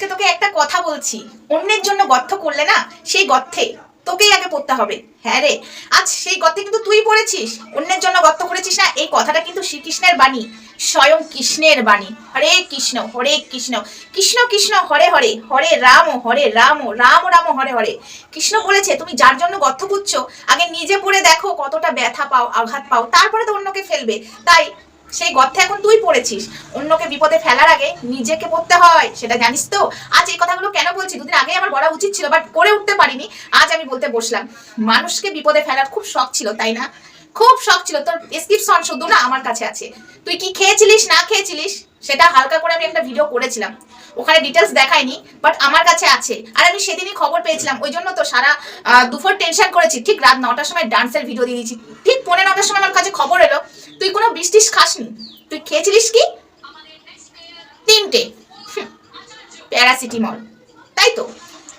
আজকে তোকে একটা কথা বলছি। অন্যের জন্য গর্থ করলে না, সেই গর্থে তোকেই আগে পড়তে হবে। হ্যাঁ রে, আজ সেই গর্তে কিন্তু তুই পড়েছিস। অন্যের জন্য গর্ত করেছিস না, এই কথাটা কিন্তু শ্রীকৃষ্ণের বাণী। স্বয়ং কৃষ্ণের বাণী। হরে কৃষ্ণ হরে কৃষ্ণ। কৃষ্ণ কৃষ্ণ, হরে হরে। হরে রাম হরে রাম রাম রাম, হরে হরে। কৃষ্ণ বলেছে, তুমি যার জন্য গর্থ খুঁজছো, আগে নিজে পড়ে দেখো কতটা ব্যথা পাও, আঘাত পাও, তারপরে তো অন্যকে ফেলবে। তাই সেই গর্তে এখন তুই পড়েছিস। অন্যকে বিপদে ফেলার আগে নিজেকে পড়তে হয়, সেটা জানিস তো? আজ এই কথাগুলো কেন বলছি? দুদিন আগে আমার বলা উচিত ছিল বাট করে উঠতে পারিনি। আজ আমি বলতে বসলাম। মানুষকে বিপদে ফেলার খুব শখ ছিল, তাই না? খুব শখ ছিল। তোর প্রেসক্রিপশন শুধু না আমার কাছে আছে। তুই কি খেয়েছিলিস, না খেয়েছিলিস, সেটা হালকা করে আমি একটা ভিডিও করেছিলাম। ওখানে ডিটেলস দেখাইনি বাট আমার কাছে আছে। আর আমি সেদিনই খবর পেয়েছিলাম। ওই জন্য তো সারা দুপুর টেনশন করেছি। ঠিক রাত নটার সময় ডান্সের ভিডিও দিয়ে দিয়েছি। ঠিক পনেরো নটার সময় আমার কাছে খবর এলো। তুই কোনো বৃষ্টিস খাসনি? তুই খেয়েছিলিস কি? তিনটে। প্যারাসিটিমল। তাই তো?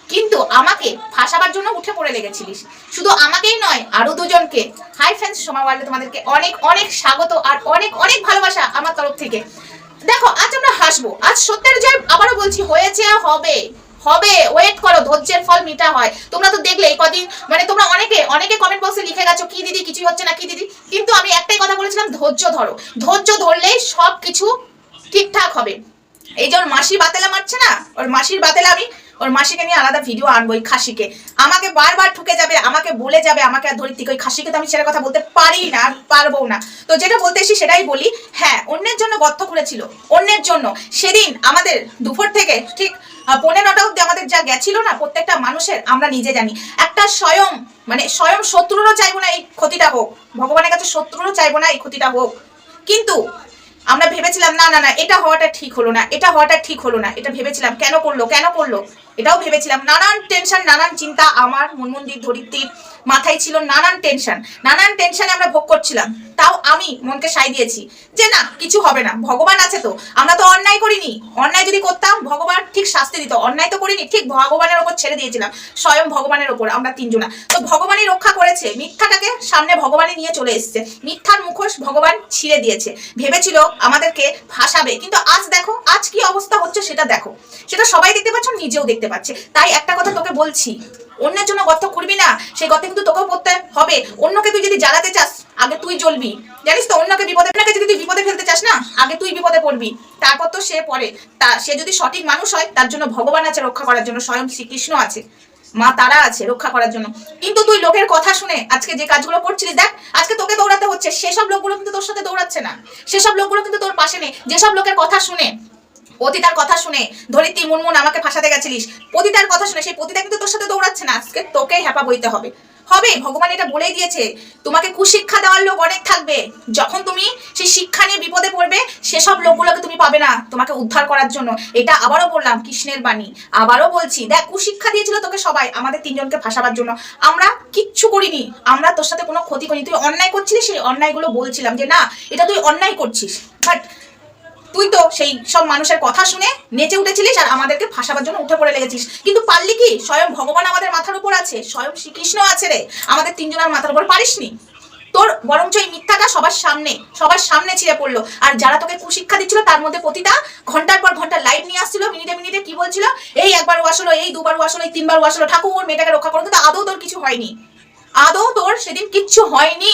কিন্তু আমাকে ফাঁসাবার জন্য উঠে পড়ে লেগেছিলিস। শুধু আমাকেই নয়, আরও দুজনকে। হাই ফ্রেন্ডস, সময় ওয়ার্ল্ডে তোমাদেরকে অনেক অনেক স্বাগত আর অনেক অনেক ভালোবাসা আমার তরফ থেকে। দেখো, আজ আমরা হাসবো। আজ সত্যের জয় আবারও বলছি, হয়েছে হবে। হবে। ওয়েট করো, ধৈর্যের ফল মিঠা হয়। তোমরা তো দেখলে এই কদিন মানে তোমরা অনেকে অনেকে কমেন্ট বক্সে লিখে গেছো, কি দিদি, কিছুই হচ্ছে না, কি দিদি? কিন্তু আমি একটাই কথা বলেছিলাম, ধৈর্য ধরো। ধৈর্য ধরলেই সব কিছু ঠিকঠাক হবে। এই যে ওর মাসি বাতেলা মারছে না? ওর মাসির বাতেলা আমি, ওর মাসিকে নিয়ে আলাদা ভিডিও আনব ওই খাসিকে। আমাকে বারবার ঠুকে যাবে, আমাকে বলে যাবে, আমাকে আর ধরিত্রী ওই খাসিকে তো আমি সেটা কথা বলতে পারি না, আর পারব না। তো যেটা বলতে এসেছি সেটাই বলি হ্যাঁ অন্যের জন্য গর্ত করেছিল অন্যের জন্য। সেদিন আমাদের দুপুর থেকে, ঠিক পৌনে নটা অব্দি আমাদের যা গেছিল না, প্রত্যেকটা মানুষের আমরা নিজে জানি। একটা স্বয়ং মানে স্বয়ং শত্রুরও চাইব না এই ক্ষতিটা হোক। ভগবানের কাছে শত্রুরও চাইব না এই ক্ষতিটা হোক। কিন্তু আমরা ভেবেছিলাম, না না না, এটা হওয়াটা ঠিক হলো না, এটা হওয়াটা ঠিক হলো না। এটা ভেবেছিলাম, কেন করল কেন করল? এটাও ভেবেছিলাম, নানান টেনশন নানান চিন্তা আমার মনমন্দির ধরিত্রীর মাথায় ছিল নানান টেনশন নানান টেনশনে আমরা ভোগ করছিলাম। তাও আমি মনকে সাই দিয়েছি যে না, কিছু হবে না, ভগবান আছে তো, আমরা তো অন্যায় করিনি। অন্যায় যদি করতাম, ভগবান ঠিক শাস্তি দিত, অন্যায় তো করিনি, ঠিক ভগবানের ওপর ছেড়ে দিয়েছিলাম, স্বয়ং ভগবানের ওপর, আমরা তিনজনা। তো ভগবানই রক্ষা করেছে, মিথ্যাটাকে সামনে ভগবানই নিয়ে চলে এসেছে। মিথ্যার মুখোশ ভগবান ছিঁড়ে দিয়েছে। ভেবেছিল আমাদেরকে ফাঁসাবে, কিন্তু আজ দেখো, আজ কি অবস্থা হচ্ছে সেটা দেখো। সেটা সবাই দেখতে পাচ্ছ, নিজেও দেখতে পাচ্ছে। তাই একটা কথা তোকে বলছি অন্যের জন্য গর্ত করবি না, সেই গর্তে কিন্তু তোকেও পড়তে হবে। অন্যকে তুই যদি জ্বালাতে চাস, আগে তুই জ্বলবি। জানিস তো, অন্যকে বিপদে, অন্যকে যদি তুই বিপদে ফেলতে চাস না, আগে তুই বিপদে পড়বি। তারপর তো সে পড়ে। তা, সে যদি সঠিক মানুষ হয়, তার জন্য ভগবান আছে, রক্ষা করার জন্য, স্বয়ং শ্রীকৃষ্ণ আছে। মা তারা আছে, রক্ষা করার জন্য। কিন্তু তুই লোকের কথা শুনে, আজকে যে কাজগুলো করছিলিস, দেখ, আজকে তোকে দৌড়াতে হচ্ছে। সেসব লোকগুলো কিন্তু তোর সাথে দৌড়াচ্ছে না। সেসব লোকগুলো কিন্তু তোর পাশে নেই। যেসব লোকের কথা শুনে পতিতার কথা শুনে, ধরিত্রী মুনমুন আমাকে ফাঁসাতে গেছিলিস। পতিতার কথা শুনে, সেই পতিতা কিন্তু তোর সাথে দৌড়াচ্ছে না। আজকে তোকে হ্যাপা বইতে হবে। হবে, ভগবান এটা বলেই দিয়েছে। তোমাকে কুশিক্ষা দেওয়ার লোক অনেক থাকবে। যখন তুমি সেই শিক্ষা নিয়ে বিপদে পড়বে, সেসব লোকগুলোকে তুমি পাবে না তোমাকে উদ্ধার করার জন্য। এটা আবারও বললাম, কৃষ্ণের বাণী। আবারও বলছি, দেখ, কুশিক্ষা দিয়েছিল তোকে সবাই, আমাদের তিনজনকে ফাঁসাবার জন্য। আমরা কিচ্ছু করিনি। আমরা তোর সাথে কোনো ক্ষতি করিনি। তুই অন্যায় করছিলিস, সেই অন্যায়গুলো বলছিলাম যে, না, এটা তুই অন্যায় করছিস। বাট তুই তো সেই সব মানুষের কথা শুনে নেচে উঠেছিলিস আর আমাদেরকে ফাঁসাবার জন্য উঠে পড়ে লেগেছিস। কিন্তু পারলি কি? স্বয়ং ভগবান আমাদের মাথার উপর আছে, স্বয়ং শ্রীকৃষ্ণ আছে রে। আমাদের তিনজনের মাথার উপর পারিসনি। তোর বরঞ্চ এই মিথ্যাটা সবার সামনে সবার সামনে ছিঁড়ে পড়ল। আর যারা তোকে কুশিক্ষা দিচ্ছিল, তার মধ্যে প্রতিটা ঘণ্টার পর ঘণ্টা লাইভ নিয়ে আসছিল মিনিটে মিনিটে কি বলছিল? এই একবার ওয়াসলো এই দুবার ওয়াসলো এই তিনবার ওয়াসলো ঠাকুর, মেয়েটাকে রক্ষা করো। কিন্তু আদৌ তোর কিছু হয়নি। আদৌ তোর সেদিন কিচ্ছু হয়নি।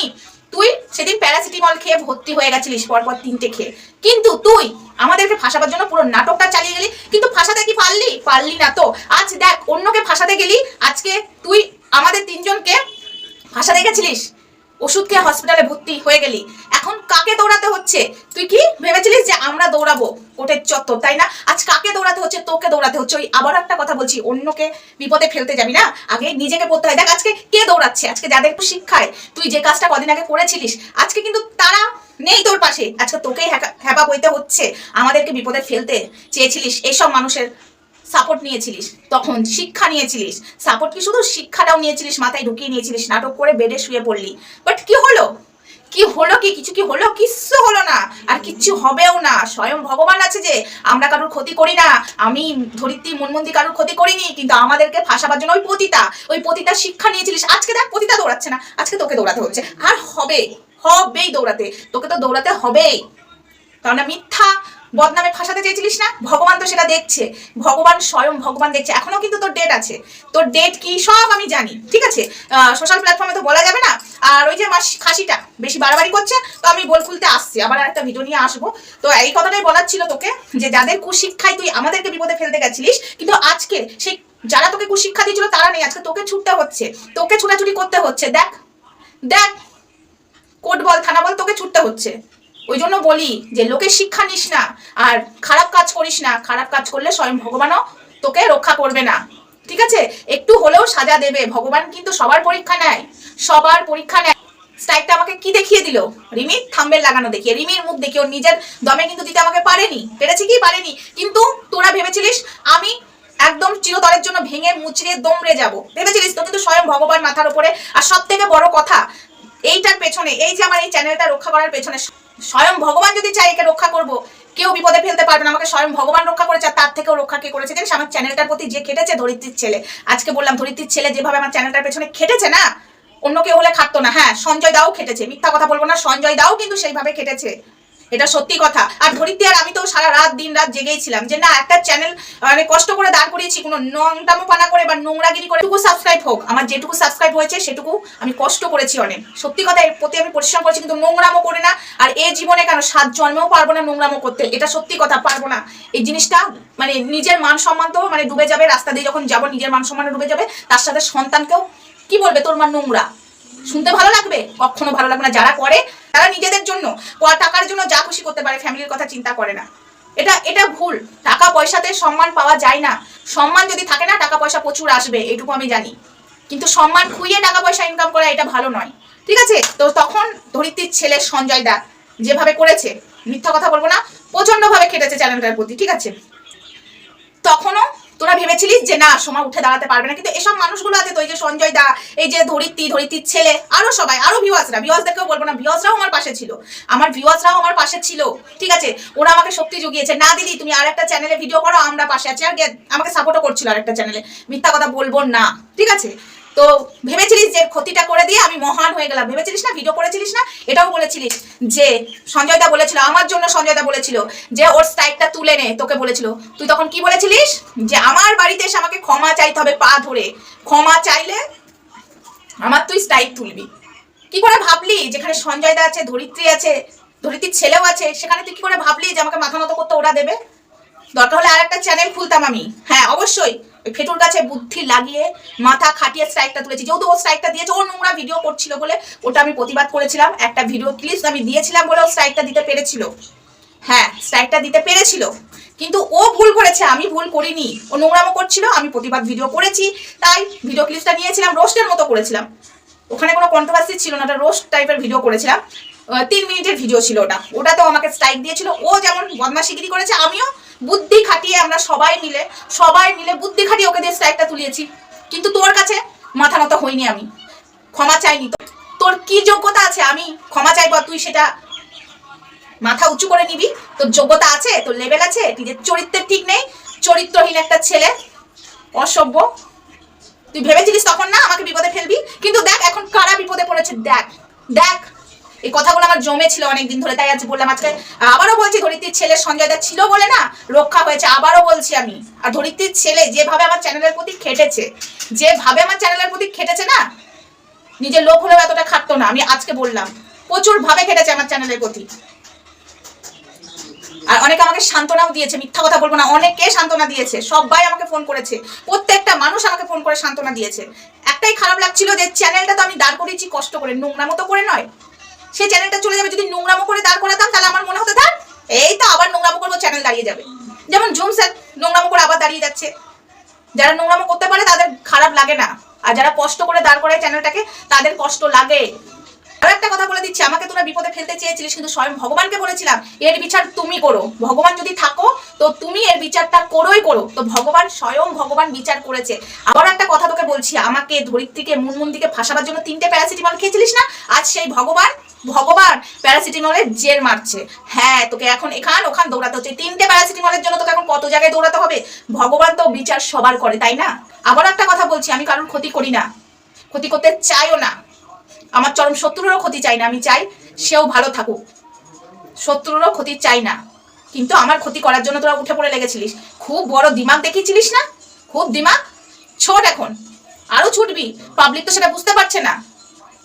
তুই সেদিন প্যারাসিটামল খেয়ে ভর্তি হয়ে গেছিলিস, পরপর তিনটে খেয়ে। কিন্তু তুই আমাদেরকে ফাঁসাবার জন্য পুরো নাটকটা চালিয়ে গেলি, কিন্তু ফাঁসাতে কি পারলি? পারলি না তো। আজ দেখ, অন্যকে ফাঁসাতে গেলি, আজকে তুই আমাদের তিনজনকে ফাঁসাতে গেছিলিস। ওষুধ খেয়ে হসপিটালে ভর্তি হয়ে গেলি। এখন কাকে দৌড়াতে হচ্ছে? তুই কি ভেবেছিলিস যে আমরা দৌড়াবো? কোটের চত্বর, তাই না? আজ কাকে দৌড়াতে হচ্ছে? তোকে দৌড়াতে হচ্ছে। ওই আবার একটা কথা বলছি, অন্যকে বিপদে ফেলতে যাবি না? আগে নিজেকে পড়তে হয়। দেখ, আজকে কে দৌড়াচ্ছে? আজকে যাদের একটু শিক্ষায়। তুই যে কাজটা কদিন আগে করেছিলিস, আজকে কিন্তু তারা নেই তোর পাশে। আজকে তোকেই হ্যাপা বইতে হচ্ছে। আমাদেরকে বিপদে ফেলতে চেয়েছিলিস। এইসব মানুষের সাপোর্ট নিয়েছিলিস, তখন শিক্ষা নিয়েছিলিস সাপোর্ট কি শুধু শিক্ষাটাও নিয়েছিলিস, মাথায় ঢুকিয়ে নিয়েছিলিস, নাটক করে বেডে শুয়ে পড়লি। বাট কি হলো? কি হলো কি? কিছু কি হলো? কিচ্ছু হলো না। আর কিচ্ছু হবেও না। স্বয়ং ভগবান আছে যে, আমরা কারোর ক্ষতি করি না। আমি ধরিত্রী মনমন্দি কারোর ক্ষতি করিনি, কিন্তু আমাদেরকে ফাঁসাবার জন্য ওই পতিতা ওই পতিতা শিক্ষা নিয়েছিলিস। আজকে দেখ, পতিতা দৌড়াচ্ছে না। আজকে তোকে দৌড়াতে হচ্ছে। আর হবে, হবেই দৌড়াতে। তোকে তো দৌড়াতে হবেই। কারণ মিথ্যা বদনামে ফাঁসাতে চেয়েছিলিস না? ভগবান তো সেটা দেখছে। ভগবান স্বয়ং ভগবান দেখছে। এখনও কিন্তু তোর ডেট আছে। তোর ডেট কি সব আমি জানি, ঠিক আছে? সোশ্যাল প্ল্যাটফর্মে তো বলা যাবে না? আর ওই যে মাস খাসিটা, বেশি বাড়াবাড়ি করছে, তো আমি বল খুলতে আসছি। আবার একটা ভিডিও নিয়ে আসব। তো এই কথাটাই বলার ছিল তোকে, যে যাদের কুশিক্ষায় তুই আমাদেরকে বিপদে ফেলতে গেছিলিস, কিন্তু আজকে সেই যারা তোকে কুশিক্ষা দিয়েছিল, তারা নেই। আজকে তোকে ছুটতে হচ্ছে। তোকে ছুটাছুটি করতে হচ্ছে। দেখ দেখ কোর্ট বল থানা বল তোকে ছুটতে হচ্ছে। ওই জন্য বলি যে লোকের শিক্ষা নিস না, আর খারাপ কাজ করিস না। খারাপ কাজ করলে স্বয়ং ভগবানও তোকে রক্ষা করবে না। ঠিক আছে? একটু হলেও সাজা দেবে। ভগবান কিন্তু সবার পরীক্ষা নেয়। সবার পরীক্ষা নেয়। স্ট্রাইকটা আমাকে কি দেখিয়ে দিল? রিমির থাম্বেল লাগানো দেখিয়ে। রিমির মুখ দেখিয়ে ওর নিজের দমে কিন্তু দিতে আমাকে পারেনি। পেরেছে কি? পারেনি। কিন্তু তোরা ভেবেছিলিস আমি একদম চিরতরের জন্য ভেঙে মুচড়ে দমড়ে যাব। ভেবেছিলিস তো? কিন্তু স্বয়ং ভগবান মাথার উপরে। আর সব থেকে বড় কথা, এইটার পেছনে, এই যে আমার এই চ্যানেলটা রক্ষা করার পেছনে স্বয়ং ভগবান যদি চাই একে রক্ষা করব, কেউ বিপদে ফেলতে পারবে না। আমাকে স্বয়ং ভগবান রক্ষা করেছে তার থেকেও রক্ষা কে করেছে জানিস? আমার চ্যানেলটার প্রতি যে খেটেছে ধরিত্রীর ছেলে, আজকে বললাম ধরিত্রীর ছেলে যেভাবে আমার চ্যানেলটার পেছনে খেটেছে না, অন্য কেউ হলে খাটতো না। হ্যাঁ সঞ্জয় দাও খেটেছে, মিথ্যা কথা বলব না, সঞ্জয় দাও কিন্তু সেইভাবে খেটেছে। এটা সত্যি কথা। আর ধরিত্রী আর আমি তো সারা রাত, দিন রাত জেগেই ছিলাম যে না, একটা চ্যানেল মানে কষ্ট করে দাঁড় করিয়েছি, কোনো নংটামো পানা করে বা নোংরাগিরি করে টুকু সাবস্ক্রাইব হোক। আমার যেটুকু সাবস্ক্রাইব হয়েছে, সেটুকু আমি কষ্ট করেছি অনেক। সত্যি কথা, এর প্রতি আমি পরিশ্রম করেছি, কিন্তু নোংরামো করে না। আর এ জীবনে কেন সাত জন্মেও পারব না নোংরামো করতে? এটা সত্যি কথা, পারব না। এই জিনিসটা মানে নিজের মান সম্মান তো মানে ডুবে যাবে, রাস্তা দিয়ে যখন যাব, নিজের মান সম্মান ডুবে যাবে, তার সাথে সন্তানকেও, কি বলবে তোর মা নোংরা? শুনতে ভালো লাগবে? কখনো ভালো লাগবে না। যারা করে, তারা নিজেদের জন্য টাকার জন্য যা খুশি করতে পারে, ফ্যামিলির কথা চিন্তা করে না। এটা এটা ভুল। টাকা পয়সাতে সম্মান পাওয়া যায় না। সম্মান যদি থাকে না, টাকা পয়সা প্রচুর আসবে এটুকু আমি জানি। কিন্তু সম্মান খুইয়ে টাকা পয়সা ইনকাম করা এটা ভালো নয়। ঠিক আছে? তো তখন ধরিত্রীর ছেলে সঞ্জয় দা যেভাবে করেছে, মিথ্যা কথা বলব না প্রচন্ডভাবে খেটেছে চ্যানেলটার প্রতি, ঠিক আছে? তখনও তোরা ভেবেছিলিস যে না সময় উঠে দাঁড়াতে পারবে না, কিন্তু এসব মানুষগুলো আছে তো, এই যে সঞ্জয় দা, এই যে ধরিত্রী, ধরিত্রীর ছেলে, আরও সবাই, আরও ভিওয়াসরা ভিওয়াসদেরকেও বলব না ভিওয়াসরাও আমার পাশে ছিল। আমার ভিওয়াসরাও আমার পাশে ছিল, ঠিক আছে? ওরা আমাকে শক্তি জুগিয়েছে। না, দিদি, তুমি আর একটা চ্যানেলে ভিডিও করো, আমরা পাশে আছি। আর আমাকে সাপোর্টও করছিল আর একটা চ্যানেলে মিথ্যা কথা বলব না, ঠিক আছে? তো ভেবেছিলিস যে ক্ষতিটা করে দিয়ে আমি মহান হয়ে গেলাম। ভেবেছিলিস না? ভিডিও করেছিলিস না? এটাও বলেছিলিস যে সঞ্জয় দা বলেছিল, আমার জন্য সঞ্জয় দা বলেছিল যে ওর স্ট্রাইকটা তুলে নে, তোকে বলেছিল। তুই তখন কি বলেছিলিস? যে আমার বাড়িতে এসে আমাকে ক্ষমা চাইতে হবে পা ধরে। ক্ষমা চাইলে আমার তুই স্ট্রাইক তুলবি। কি করে ভাবলি? যেখানে সঞ্জয় দা আছে, ধরিত্রী আছে, ধরিত্রীর ছেলেও আছে, সেখানে তুই কি করে ভাবলি যে আমাকে মাথা মতো করতে ওরা দেবে? দরকার হলে আর একটা চ্যানেল খুলতাম আমি। হ্যাঁ অবশ্যই। ফেটুর কাছে বুদ্ধি লাগিয়ে মাথা খাটিয়ে স্ট্রাইকটা তুলেছি। যেহেতু ও স্ট্রাইকটা দিয়েছে, ও নোংরা ভিডিও করছিল বলে ওটা আমি প্রতিবাদ করেছিলাম। একটা ভিডিও ক্লিপস আমি দিয়েছিলাম বলে ও স্ট্রাইকটা দিতে পেরেছিল। হ্যাঁ স্ট্রাইকটা দিতে পেরেছিল। কিন্তু ও ভুল করেছে, আমি ভুল করিনি। ও নোংরামো করছিল, আমি প্রতিবাদ ভিডিও করেছি। তাই ভিডিও ক্লিপসটা নিয়েছিলাম রোস্টের মতো করেছিলাম। ওখানে কোনো কন্ট্রোভার্সি ছিল না, ওটা রোস্ট টাইপের ভিডিও করেছিলাম। তিন মিনিটের ভিডিও ছিল ওটা। ওটা তো আমাকে স্ট্রাইক দিয়েছিল। ও যেমন বদমাশিগিরি করেছে, আমিও বুদ্ধি খাটিয়ে আমরা সবাই মিলে সবাই মিলে বুদ্ধি খাটিয়ে ওকে দিয়ে স্ট্রাইকটা তুলিয়েছি। কিন্তু তোর কাছে মাথা নত হইনি আমি। ক্ষমা চাইনি তোর। কি যোগ্যতা আছে আমি ক্ষমা চাইব তুই সেটা মাথা উঁচু করে নিবি। তোর যোগ্যতা আছে, তোর লেভেল আছে, নিজের চরিত্রের ঠিক নেই, চরিত্রহীন একটা ছেলে, অসভ্য। তুই ভেবেছিলিস তখন না আমাকে বিপদে ফেলবি? কিন্তু দেখ, এখন কারা বিপদে পড়েছে? দেখ দেখ। এই কথাগুলো আমার জমে ছিল অনেকদিন ধরে, তাই আজ বললাম। আজকে আবারও বলছি, ধরিত্রীর ছেলে সঞ্জয় দা ছিল বলে না রক্ষা হয়েছে, আবারও বলছি আমি। আর ধরিত্রীর ছেলে যেভাবে আমার চ্যানেলের প্রতি খেটেছে, যেভাবে আমার চ্যানেলের প্রতি খেটেছে না, নিজের লোক হলেও এতটা খাটতো না, আমি আজকে বললাম। প্রচুর ভাবে খেটেছে আমার চ্যানেলের প্রতি। আর অনেকে আমাকে সান্ত্বনাও দিয়েছে, মিথ্যা কথা বলব না, অনেকে সান্ত্বনা দিয়েছে, সবাই আমাকে ফোন করেছে, প্রত্যেকটা মানুষ আমাকে ফোন করে সান্ত্বনা দিয়েছে। একটাই খারাপ লাগছিল যে চ্যানেলটা তো আমি দাঁড় করিয়েছি কষ্ট করে, নোংরা মতো করে নয়। সেই চ্যানেলটা চলে যাবে। যদি নোংরামো করে দাঁড় করাতাম, তাহলে আমার মনে হতো থাক এই তো আবার নোংরামো করব চ্যানেল দাঁড়িয়ে যাবে। যেমন জুম স্যার নোংরামো করে আবার দাঁড়িয়ে যাচ্ছে। যারা নোংরামো করতে পারে, তাদের খারাপ লাগে না। আর যারা কষ্ট করে দাঁড় করায় চ্যানেলটাকে তাদের কষ্ট লাগে। আর একটা কথা বলে দিচ্ছি, আমাকে তোরা বিপদে ফেলতে চেয়েছিলিস, কিন্তু স্বয়ং ভগবানকে বলেছিলাম, এর বিচার তুমি করো। ভগবান যদি থাকো, তো তুমি এর বিচারটা করোই করো। তো ভগবান, স্বয়ং ভগবান বিচার করেছে। আবার একটা কথা তোকে বলছি, আমাকে ধরিত্রীকে মুনমুন্দিকে ফাঁসাবার জন্য তিনটে প্যারাসিটামল খেয়েছিলিস না? আজ সেই ভগবান ভগবান প্যারাসিটামলের জের মারছে। হ্যাঁ তোকে এখন এখান ওখান দৌড়াতে হচ্ছে। তিনটে প্যারাসিটামলের জন্য তোকে এখন কত জায়গায় দৌড়াতে হবে? ভগবান তো বিচার সবার করে, তাই না? আবার একটা কথা বলছি, আমি কারোর ক্ষতি করি না। ক্ষতি করতে চাইও না। আমার চরম শত্রুরও ক্ষতি চাই না, আমি চাই সেও ভালো থাকুক। শত্রুরও ক্ষতি চাই না, কিন্তু আমার ক্ষতি করার জন্য তোরা উঠে পড়ে লেগেছিলিস। খুব বড় দিমাগ দেখিয়েছিলিস না? খুব দিমাগ? ছোট এখন, আরও ছুটবি পাবলিক তো সেটা বুঝতে পারছে না।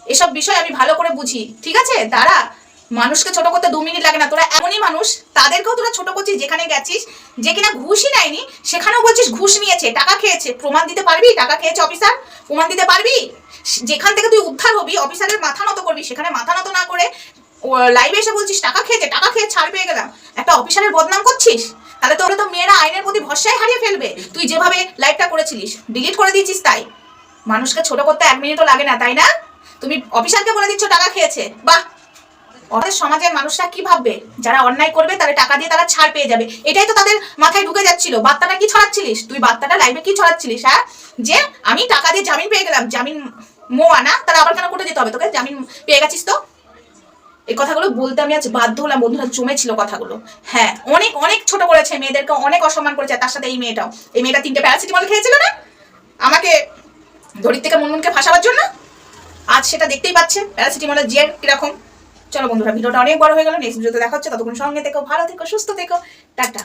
এসব বিষয় আমি ভালো করে বুঝি, ঠিক আছে? দাঁড়া, মানুষকে ছোট করতে দু মিনিট লাগে না, তোরা এমনই মানুষ, তাদেরকেও তোরা ছোট করছিস, যেখানে গেছিস, যে কিনা ঘুষই নেয়নি, সেখানেও বলছিস ঘুষ নিয়েছে, টাকা খেয়েছে, প্রমাণ দিতে পারবি? টাকা খেয়েছে অফিসার প্রমাণ দিতে পারবি? যেখান থেকে তুই উদ্ধার হবি, অফিসারের মাথা নত করবি, সেখানে মাথা নত না করে লাইভে এসে বলছিস, টাকা খেয়েছে টাকা খেয়ে ছাড় পেয়ে গেলাম। একটা অফিসারের বদনাম করছিস? তাহলে তোরা তো মেয়েরা আইনের প্রতি ভরসায় হারিয়ে ফেলবে। তুই যেভাবে লাইভটা করেছিলিস ডিলিট করে দিয়েছিস তাই। মানুষকে ছোট করতে এক মিনিটও লাগে না, তাই না? তুমি অফিসারকে বলে দিচ্ছ, টাকা খেয়েছে। বাহ! আমাদের সমাজের মানুষরা কি ভাববে? যারা অন্যায় করবে তাদের টাকা দিয়ে তারা ছাড় পেয়ে যাবে। এটাই তো তাদের মাথায় ঢুকে যাচ্ছিল। বার্তাটা কি ছড়াচ্ছিলিস? তুই বার্তাটা লাইভে কি ছড়াচ্ছিলিস হ্যাঁ? যে, আমি টাকা দিয়ে জামিন পেয়ে গেলাম, জামিন মোয়া না? তাহলে আবার কেন কোর্টে যেতে হবে তোকে? জামিন পেয়ে গেছিস তো। এই কথাগুলো বলতে আমি আজ বাধ্য হলাম। বন্ধুরা জমেছিল কথাগুলো। হ্যাঁ অনেক অনেক ছোট করেছে। মেয়েদেরকে অনেক অসম্মান করেছে। তার সাথে এই মেয়েটাও। এই মেয়েটা তিনটে প্যারাসিটামল খেয়েছিল না? আমাকে ধরির থেকে মুনমুনকে ফাঁসাবার জন্য? আজ সেটা দেখতেই পাচ্ছেন প্যারাসিটামলের জের কীরকম। চলো বন্ধুরা, ভিডিওটা অনেক বড় হয়ে গেল। নেক্সট ভিডিওতে দেখা হচ্ছে। ততক্ষণ সঙ্গে থেকো, ভালো থেকো, সুস্থ থেকো। টাটা।